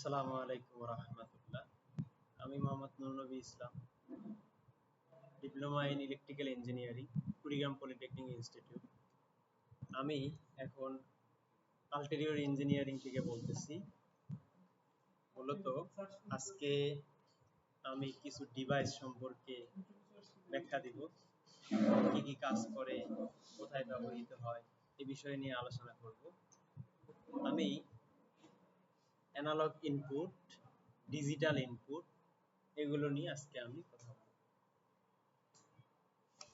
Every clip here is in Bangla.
আসসালামু আলাইকুম রহমতুল্লাহ। আমি Mohammad Nurnabi Islam, diploma in electrical engineering, Kurigram polytechnic institute. আমি এখন আলটেরিয়র ইঞ্জিনিয়ারিং থেকে বলতেছি। মূলত আজকে আমি কিছু ডিভাইস সম্পর্কে ব্যাখ্যা দিব। কি কি কাজ করে, কোথায় ব্যবহৃত হয়, এ বিষয় নিয়ে আলোচনা করব। অ্যানালগ ইনপুট ডিজিটাল ইনপুট এগুলো নিয়ে আজকে আমি কথা বলব।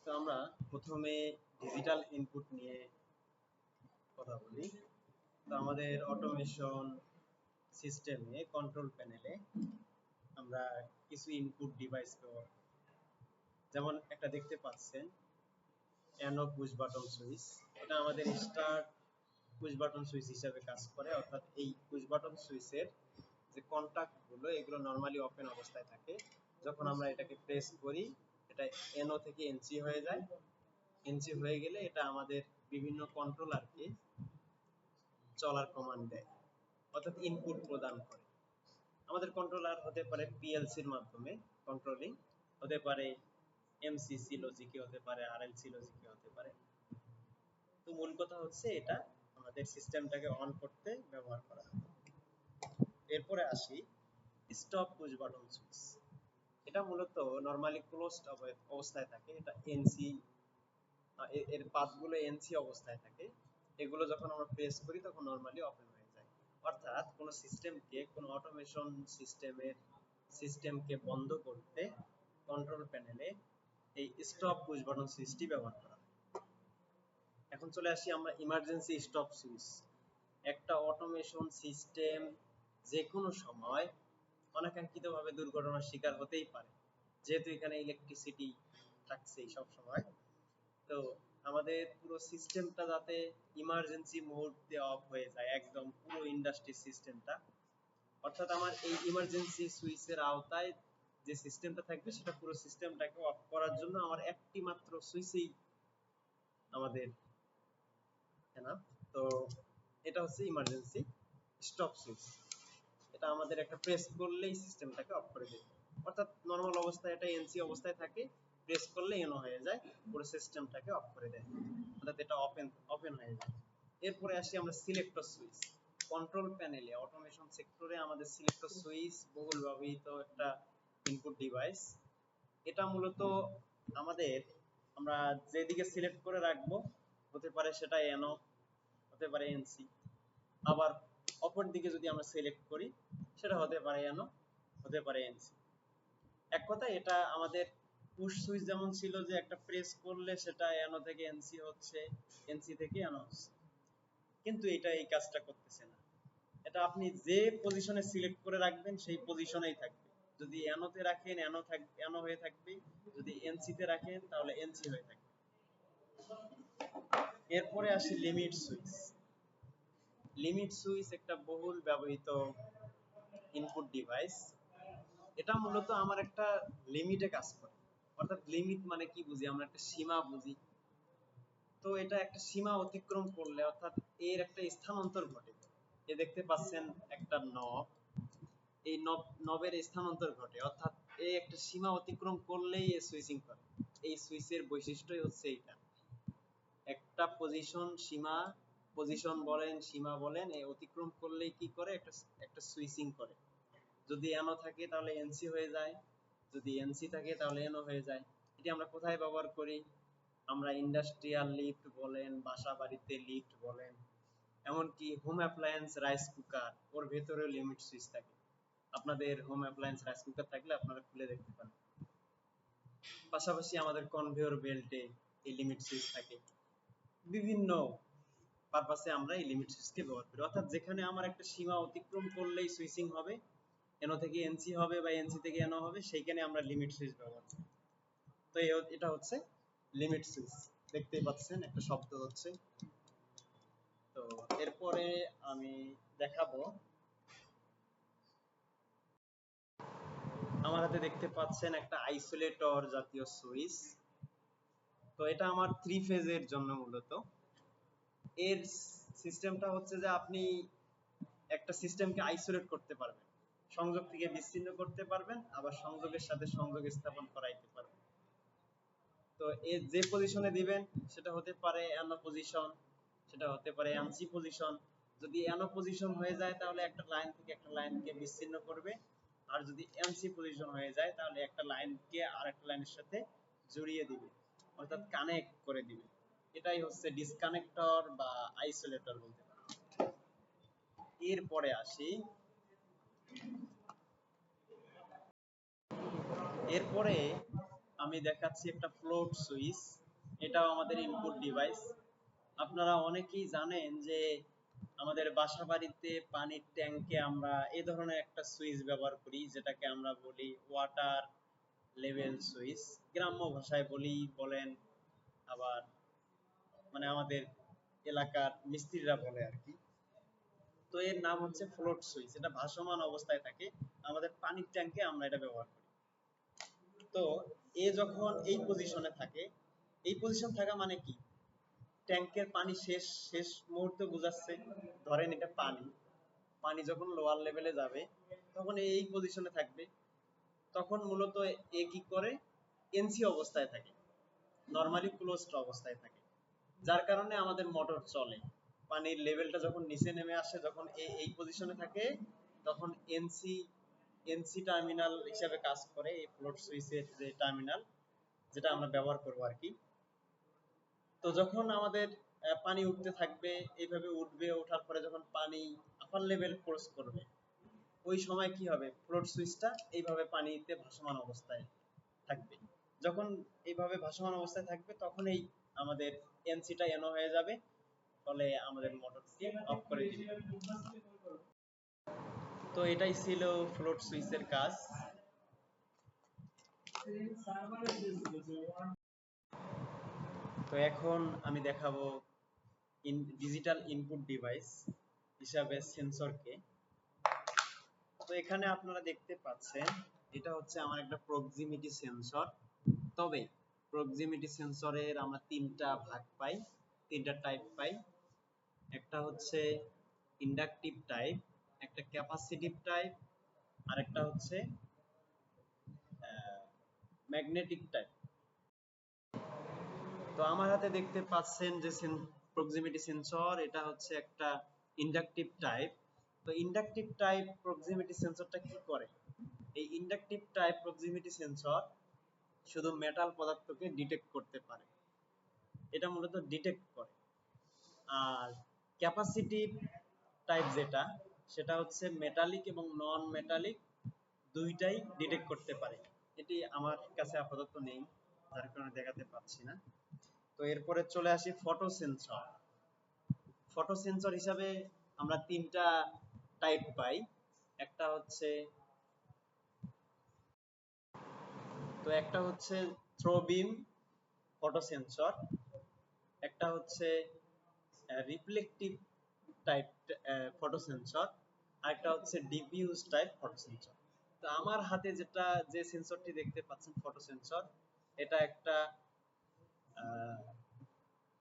তো আমরা প্রথমে ডিজিটাল ইনপুট নিয়ে কথা বলি। তো আমাদের অটোমেশন সিস্টেমে কন্ট্রোল প্যানেলে আমরা কিছু ইনপুট ডিভাইস ব্যবহার যেমন একটা দেখতে পাচ্ছেন অ্যানো পুশ বাটন সুইচ এটা আমাদের স্টার্ট পুশ বাটন সুইচ হিসেবে কাজ করে, অর্থাৎ এই পুশ বাটন সুইচের যে কন্টাক্টগুলো, এগুলো নরমালি ওপেন অবস্থায় থাকে। যখন আমরা এটাকে প্রেস করি, এটা এনও থেকে এনসি হয়ে যায়। এনসি হয়ে গেলে এটা আমাদের বিভিন্ন কন্ট্রোলারকে চলার কমান্ড দেয়, অর্থাৎ ইনপুট প্রদান করে। আমাদের কন্ট্রোলার হতে পারে পিএলসির মাধ্যমে কন্ট্রোলিং হতে পারে এমসিসি লজিকে হতে পারে আরএলসি লজিকে হতে পারে। তো মূল কথা হচ্ছে এটা আমাদের সিস্টেমটাকে অন করতে ব্যবহার করা হয় এরপরে আসি স্টপ পুশ বাটন সুইচ এটা মূলত নরমালি ক্লোজড অবস্থায় থাকে, এটা এনসি এর পাথগুলো এনসি অবস্থায় থাকে। এগুলো যখন আমরা প্রেস করি, তখন নরমালি ওপেন হয়ে যায়। অর্থাৎ কোনো সিস্টেমকে কোনো অটোমেশন সিস্টেমের সিস্টেমকে বন্ধ করতে কন্ট্রোল প্যানেলে এই স্টপ পুশ বাটন সুইচটি ব্যবহার করা হয়। এখন চলে আসি আমরা ইমার্জেন্সি স্টপ সুইচ একটা অটোমেশন সিস্টেম যে কোনো সময় অনাকাঙ্ক্ষিতভাবে দুর্ঘটনার শিকার হতেই পারে। যেহেতু এখানে ইলেকট্রিসিটি থাকছে সব সময়। তো আমাদের পুরো সিস্টেমটা যাতে ইমার্জেন্সি মুহূর্তে অফ হয়ে যায়, একদম পুরো ইন্ডাস্ট্রি সিস্টেমটা অর্থাৎ আমার এই ইমার্জেন্সি সুইচের আওতায় যে সিস্টেমটা থাকবে, সেটা পুরো সিস্টেমটাকে অফ করার জন্য আমার একটি মাত্র সুইচেই আমাদের না। তো এটা হচ্ছে ইমার্জেন্সি স্টপ সুইচ এটা আমাদের একটা প্রেস করলেই সিস্টেমটাকে অফ করে দেবে। অর্থাৎ নর্মাল অবস্থায় এটা এনসি অবস্থায় থাকে প্রেস করলে এনো হয়ে যায়, পুরো সিস্টেমটাকে অফ করে দেয়। অর্থাৎ এটা ওপেন ওপেন হয়ে যায়। এরপরে আসি আমরা সিলেক্টর সুইচ কন্ট্রোল প্যানেলে অটোমেশন সেক্টরে আমাদের সিলেক্টর সুইচ বহুল ব্যবহৃত একটা ইনপুট ডিভাইস এটা মূলত আমাদের, আমরা যেদিকে সিলেক্ট করে রাখব হতে পারে সেটা এনো হতে পারে এনসি আবার অপর দিকে যদি আমরা সিলেক্ট করি, সেটা হতে পারে এনো হতে পারে এনসি এক কথা এটা আমাদের পুশ সুইচ যেমন ছিল যে একটা প্রেস করলে সেটা এনো থেকে এনসি হচ্ছে এনসি থেকে এনো হচ্ছে। কিন্তু এটা এই কাজটা করতেছে না। এটা আপনি যে পজিশনে সিলেক্ট করে রাখবেন, সেই পজিশনেই থাকবে। যদি এনোতে রাখেন এনো থাক এনো হয়ে থাকবে। যদি এনসিতে রাখেন, তাহলে এনসি হয়ে থাকবে। এরপরে আসি লিমিট সুইচ লিমিট সুইচ একটা বহুল ব্যবহৃত ইনপুট ডিভাইস এটা মূলত আমার একটা লিমিটে কাজ করে। অর্থাৎ লিমিট মানে কি বুঝি? আমরা একটা সীমা বুঝি। তো এটা একটা সীমা অতিক্রম করলে অর্থাৎ এর একটা স্থানান্তর ঘটে। এ দেখতে পাচ্ছেন একটা নব এই নব নবের স্থানান্তর ঘটে। অর্থাৎ এই একটা সীমা অতিক্রম করলেই এ সুইচিং করে। এই সুইচের বৈশিষ্ট্যই হচ্ছে এটা একটা পজিশন সীমা পজিশন বলেন, সীমা বলেন, এই অতিক্রম করলেই কি করে? একটা একটা সুইচিং করে। যদি এনো থাকে তাহলে এনসি হয়ে যায়। যদি এনসি থাকে তাহলে এনও হয়ে যায়। এটি আমরা কোথায় ব্যবহার করি? আমরা ইন্ডাস্ট্রিয়াল লিফট বলেন বাসা বাড়িতে লিফট বলেন, এমনকি হোম অ্যাপ্লায়েন্স রাইস কুকার ওর ভেতরেও লিমিট সুইচ থাকে। আপনাদের হোম অ্যাপ্লায়েন্স রাইস কুকার থাকলে আপনারা খুলে দেখতে পারেন। পাশাপাশি আমাদের কনভেয়র বেল্টে এই লিমিট সুইচ থাকে। বিভিন্ন পারপাসে আমরা এই লিমিট সুইচকে ব্যবহার করি। অর্থাৎ যেখানে আমার একটা সীমা অতিক্রম করলেই সুইচিং হবে, এনো থেকে এনসি হবে বা এনসি থেকে এনো হবে, সেইখানে আমরা লিমিট সুইচ ব্যবহার করি। তো এটা হচ্ছে লিমিট সুইচ দেখতেই পাচ্ছেন, একটা শব্দ হচ্ছে। তো এরপরে আমি দেখাবো। আমার হাতে দেখতে পাচ্ছেন একটা আইসোলেটর জাতীয় সুইচ তো এটা আমার থ্রি ফেজের জন্য মূলত। এর সিস্টেমটা হচ্ছে যে আপনি একটা সিস্টেমকে আইসোলেট করতে পারবেন। সংযোগ থেকে বিচ্ছিন্ন করতে পারবেন, আবার সংযোগের সাথে সংযোগ স্থাপন করাইতে পারবেন। তো এর যে পজিশনে দিবেন, সেটা হতে পারে অ্যানো পজিশন সেটা হতে পারে এমসি পজিশন যদি অ্যানো পজিশন হয়ে যায়, তাহলে একটা লাইন থেকে একটা লাইনকে বিচ্ছিন্ন করবে। আর যদি এমসি পজিশন হয়ে যায়, তাহলে একটা লাইনকে আরেকটা লাইনের সাথে জড়িয়ে দিবে। অর্থাৎ কানেক্ট করে দিবে। এটাই হচ্ছে ডিসকানেক্টর বা আইসোলেটর বলতে পারেন এরপরে আসি। এরপরে আমি দেখাচ্ছি একটা ফ্লোট সুইচ এটাও আমাদের ইনপুট ডিভাইস আপনারা অনেকেই জানেন যে আমাদের বাসা বাড়িতে পানির ট্যাঙ্কে আমরা এ ধরনের একটা সুইচ ব্যবহার করি, যেটাকে আমরা বলি ওয়াটার লেভেল সুইচ। গ্রাম্য ভাষায় বলি, বলেন, আবার মানে আমাদের এলাকার মিস্ত্রিরা বলে আর কি। তো এর নাম হচ্ছে ফ্লোট সুইচ। এটা ভাসমান অবস্থায় থাকে। আমাদের পানির ট্যাঙ্কে আমরা এটা ব্যবহার করি। তো এ যখন এই পজিশনে থাকে, এই পজিশন থাকা মানে কি? ট্যাঙ্কের পানি শেষ শেষ মুহূর্তে বুঝাচ্ছে, ধরেন এটা পানি। পানি যখন লোয়ার লেভেলে যাবে, তখন এই পজিশনে থাকবে। তখন মূলত এ কি করে? এনসি অবস্থায় থাকে। নরমালি ক্লোজড অবস্থায় থাকে। যার কারণে আমাদের মোটর চলে। পানির লেভেলটা যখন নিচে নেমে আসে, যখন এই এই পজিশনে থাকে, তখন এনসি এনসি টার্মিনাল হিসেবে কাজ করে, এই ফ্লোট সুইচের যে টার্মিনাল যেটা আমরা ব্যবহার করব আর কি। তো যখন আমাদের পানি উঠতে থাকবে, এইভাবে উঠবে, ওঠার পরে যখন পানি আপার লেভেল ক্রস করবে ওই সময় কি হবে? ফ্লোট সুইচটা এইভাবে পানিতে ভাসমান অবস্থায় থাকবে। যখন এইভাবে ভাসমান অবস্থায় থাকবে তখন এই আমাদের এনসিটা এনো হয়ে যাবে। ফলে আমাদের মোটরটি অফ করে দিবে। তো এটাই ছিল ফ্লোট সুইচের কাজ। তো এখন আমি দেখাবো ডিজিটাল ইনপুট ডিভাইস হিসাবে সেন্সরকে তো এখানে আপনারা দেখতে পাচ্ছেন, এটা হচ্ছে আমার একটা প্রক্সিমিটি সেন্সর তবে প্রক্সিমিটি সেন্সরের আমরা তিনটা ভাগ পাই, তিনটা টাইপ পাই। একটা হচ্ছে ইন্ডাকটিভ টাইপ একটা ক্যাপাসিটিভ টাইপ আর একটা হচ্ছে ম্যাগনেটিক টাইপ তো আমার হাতে দেখতে পাচ্ছেন যে প্রক্সিমিটি সেন্সর এটা হচ্ছে একটা ইন্ডাকটিভ টাইপ তো ইন্ডাকটিভ টাইপ প্রক্সিমিটি সেন্সরটা কি করে? এই ইন্ডাকটিভ টাইপ প্রক্সিমিটি সেন্সর শুধু মেটাল পদার্থকে ডিটেক্ট করতে পারে। এটা মূলত ডিটেক্ট করে। আর ক্যাপাসিটিভ টাইপ যেটা, সেটা হচ্ছে মেটালিক এবং নন মেটালিক দুইটাই ডিটেক্ট করতে পারে। এটি আমার কাছে আপাতত নেই, যার কারণে দেখাতে পাচ্ছি না। তো এরপরে চলে আসি ফটো সেন্সর ফটো সেন্সর হিসাবে আমরা তিনটা টাইপ পাই একটা হচ্ছে তো একটা হচ্ছে থ্রো বিম ফটো সেন্সর একটা হচ্ছে রিফ্লেকটিভ টাইপ ফটো সেন্সর আর একটা হচ্ছে ডিফিউজ টাইপ ফটো সেন্সর তো আমার হাতে যেটা, যে সেন্সরটি দেখতে পাচ্ছেন ফটো সেন্সর এটা একটা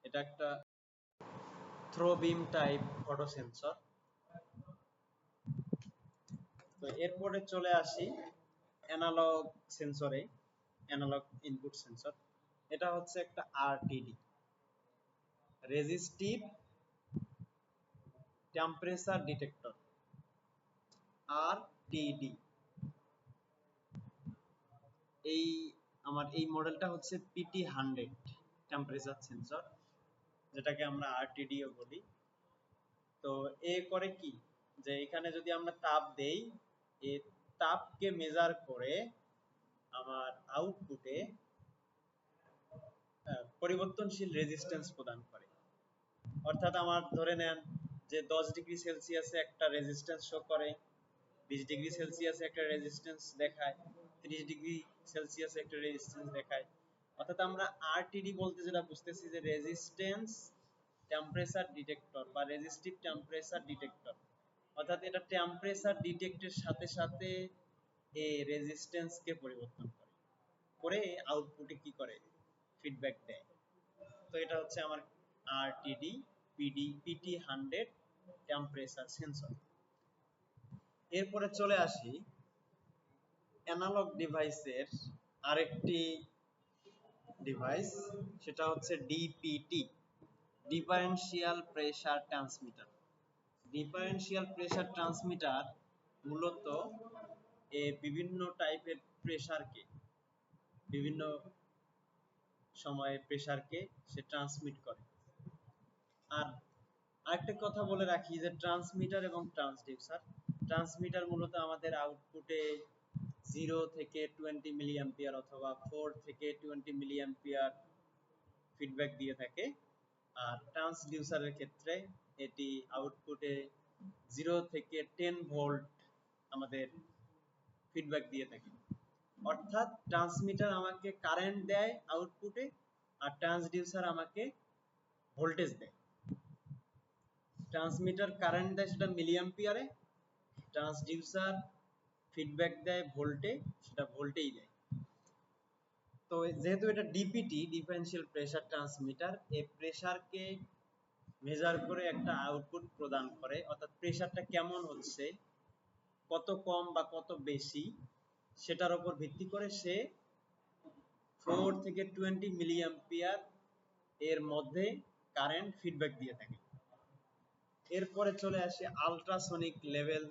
এটা একটা through beam type photo sensor তো এরপরে চলে আসি অ্যানালগ সেন্সরে অ্যানালগ ইনপুট সেন্সর এটা হচ্ছে একটা RTD resistive temperature detector RTD এই আমার এই মডেলটা হচ্ছে পিটি হান্ড্রেড টেম্পারেচার সেন্সর যেটাকে আমরা আরটিডিও বলি। তো এ করে কি? যে এখানে যদি আমরা তাপ দেই এই তাপকে মেজার করে আমার আউটপুটে পরিবর্তনশীল রেজিস্ট্যান্স প্রদান করে। অর্থাৎ আমার ধরে নেন যে 10 ডিগ্রি সেলসিয়াসে একটা রেজিস্ট্যান্স শো করে 20 ডিগ্রি সেলসিয়াসে একটা রেজিস্ট্যান্স দেখায় 30 ডিগ্রি সেলসিয়াসে একটা রেজিস্ট্যান্স দেখায়। অর্থাৎ আমরা আরটিডি বলতে যেটা বুঝতেছি যে রেজিস্ট্যান্স টেম্পারেচার ডিটেক্টর বা রেজিস্টিভ টেম্পারেচার ডিটেক্টর অর্থাৎ এটা টেম্পারেচার ডিটেক্টের সাথে সাথে এই রেজিস্ট্যান্স কে পরিবর্তন করে। করে আউটপুটে কি করে? ফিডব্যাক দেয়। তো এটা হচ্ছে আমার RTD PD PT hundred temperature sensor এরপরে চলে আসি অ্যানালগ ডিভাইসের আরেকটি ডিভাইস সেটা হচ্ছে DPT differential pressure transmitter differential pressure transmitter মূলত এ বিভিন্ন টাইপের প্রেসারকে বিভিন্ন সময়ে প্রেসারকে সে ট্রান্সমিট করে। আর আরেকটা কথা বলে রাখি যে ট্রান্সমিটার এবং ট্রান্সডিউসার ট্রান্সমিটার মূলত আমাদের আউটপুটে জিরো থেকে টোয়েন্টি মিলি অ্যাম্পিয়ার অথবা ফোর থেকে টোয়েন্টি মিলি অ্যাম্পিয়ার ফিডব্যাক দিয়ে থাকে। আর ট্রান্সডিউসারের ক্ষেত্রে এটি আউটপুটে জিরো থেকে টেন ভোল্ট আমাদের ফিডব্যাক দিয়ে থাকে। অর্থাৎ ট্রান্সমিটার আমাকে কারেন্ট দেয় আউটপুটে আর ট্রান্সডিউসার আমাকে ভোল্টেজ দেয়। ট্রান্সমিটার কারেন্ট দেয় সেটা মিলি অ্যাম্পিয়ারে ট্রান্সডিউসার ফিডব্যাক দেয় ভোল্টে সেটা ভোল্টেই দেয়। তো যেহেতু এটা ডিপিটি ডিফারেনশিয়াল প্রেসার ট্রান্সমিটার এই প্রেসারকে মেজার করে একটা আউটপুট প্রদান করে, অর্থাৎ প্রেসারটা কেমন হচ্ছে, কত কম বা কত বেশি, সেটার উপর ভিত্তি করে সে ফোর থেকে টোয়েন্টি মিলি অ্যাম্পিয়ার এর মধ্যে কারেন্ট ফিডব্যাক দিয়ে থাকে। এরপরে চলে আসে আলট্রাসনিক লেভেল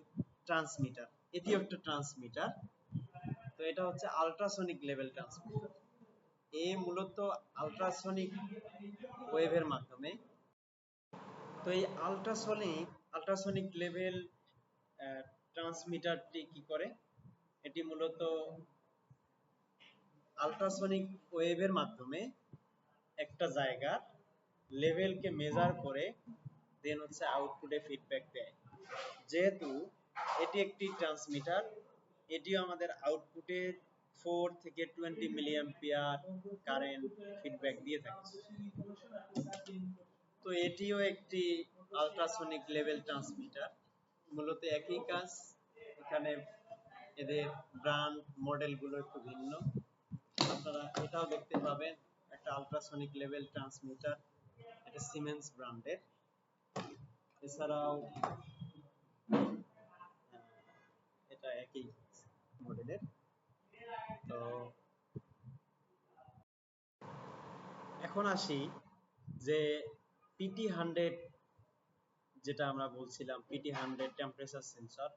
ট্রান্সমিটার এটি একটা ট্রান্সমিটার তো এটা হচ্ছে আলট্রাসনিক লেভেল ট্রান্সমিটার এ মূলত আলট্রাসনিক ওয়েভের মাধ্যমে তো এই আলট্রাসনিক আলট্রাসনিক লেভেল ট্রান্সমিটারটি কি করে? এটি মূলত আলট্রাসনিক ওয়েভের মাধ্যমে একটা জায়গার লেভেলকে মেজার করে দেন হচ্ছে আউটপুটে ফিডব্যাক দেয়। যেহেতু এটি একটি ট্রান্সমিটার এটিও আমাদের আউটপুটে ফোর থেকে টোয়েন্টি মিলিয়াম্পিয়ার কারেন্ট ফিডব্যাক দিয়ে থাকে। তো এটিও একটি আলট্রাসনিক লেভেল ট্রান্সমিটার মূলত একই কাজ, এখানে এদের ব্র্যান্ড মডেলগুলো একটু ভিন্ন। আপনারা এটাও দেখতে পাবেন, একটা আলট্রাসনিক লেভেল ট্রান্সমিটার এটা সিমেন্স ব্র্যান্ডের এছাড়াও এটা একই মডেলের তো এখন আসি যে পিটি হান্ড্রেড যেটা আমরা বলছিলাম পিটি হান্ড্রেড টেম্পারেচার সেন্সর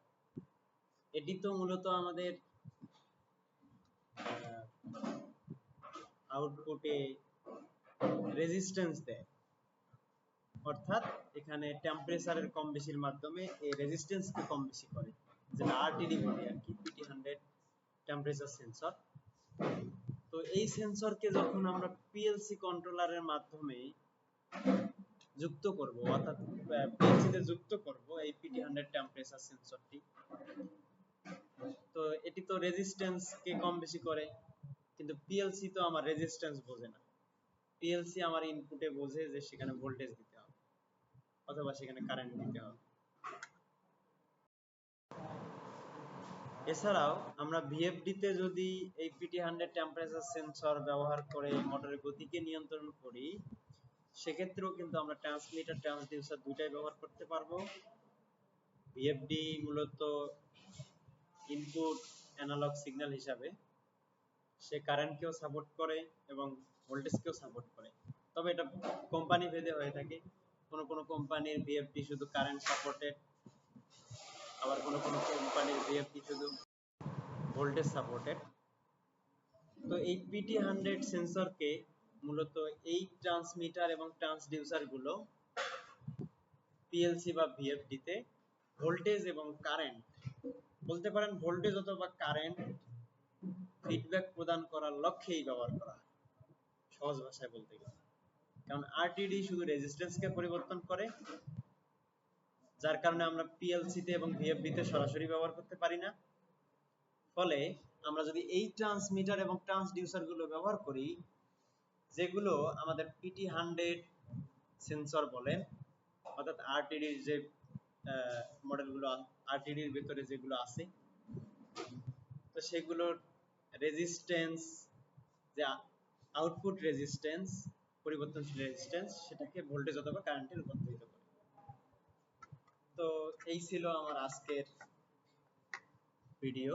এটি তো মূলত আমাদের আউটপুটে রেজিস্ট্যান্স দেয়। অর্থাৎ এখানে টেম্পারেচারের কম বেশির মাধ্যমে এই রেজিস্ট্যান্সকে কম বেশি করে, যেটা আরটিডি বলি আর কি পিটি হান্ড্রেড টেম্পারেচার সেন্সর তো এই সেন্সরকে যখন আমরা পিএলসি কন্ট্রোলারের মাধ্যমে যুক্ত করব, অর্থাৎ পিএলসি তে যুক্ত করব এই পিটি হান্ড্রেড টেম্পারেচার সেন্সরটি তো এটি তো রেজিস্ট্যান্স কে কম বেশি করে, কিন্তু পিএলসি তো আমার রেজিস্ট্যান্স বোঝে না। পিএলসি আমার ইনপুটে বোঝে যে সেখানে ভোল্টেজ দিতে হবে, অথবা সেখানে কারেন্ট দিতে হবে। এছাড়াও, আমরা ভিএফডি তে যদি এই পিটি হান্ড্রেড টেম্পারেচার সেন্সর ব্যবহার করে মোটরের গতিকে নিয়ন্ত্রণ করি সেক্ষেত্রেও কিন্তু আমরা ট্রান্সমিটার ট্রান্সডিউসার দুইটাই ব্যবহার করতে পারব। ভিএফডি মূলত ইনপুট অ্যানালগ সিগন্যাল হিসাবে। সে কারেন্টকেও সাপোর্ট করে এবং ভোল্টেজকেও সাপোর্ট করে। তবে এটা কোম্পানি ভেদে হয়ে থাকে। কোনো কোনো কোম্পানির ভিএফডি শুধু কারেন্ট সাপোর্টেড আবার কোনো কোনো কোম্পানির ভিএফডি শুধু ভোল্টেজ সাপোর্টেড তো এই পিটি হান্ড্রেড সেন্সরকে মূলত এই ট্রান্সমিটার এবং ট্রান্সডিউসারগুলো পিএলসি বা ভিএফডি তে ভোল্টেজ এবং কারেন্ট বলতে পারেন ভোল্টেজ অথবা কারেন্ট ফিডব্যাক প্রদান করার লক্ষ্যেই ব্যবহার করা সহজ ভাষায় বলতে গেলে। কারণ আরটিডি শুধু রেজিস্ট্যান্সকে পরিবর্তন করে, যার কারণে আমরা পিএলসি তে এবং ভিএফডি তে সরাসরি ব্যবহার করতে পারি না। ফলে আমরা যদি এই ট্রান্সমিটার এবং ট্রান্সডিউসারগুলো ব্যবহার করি যেগুলো আমাদের পিটি হান্ড্রেড সেন্সর বলে, অর্থাৎ আরটিডির যে মডেলগুলো আরটিডির ভিতরে যেগুলো আছে, তো সেগুলোর রেজিস্ট্যান্স যে আউটপুট রেজিস্ট্যান্স পরিবর্তনশীল রেজিস্ট্যান্স সেটাকে ভোল্টেজ অথবা কারেন্টে রূপান্তরিত করে। তো এই ছিল আমার আজকের ভিডিও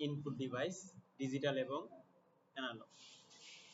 ইনপুট ডিভাইস ডিজিটাল এবং অ্যানালগ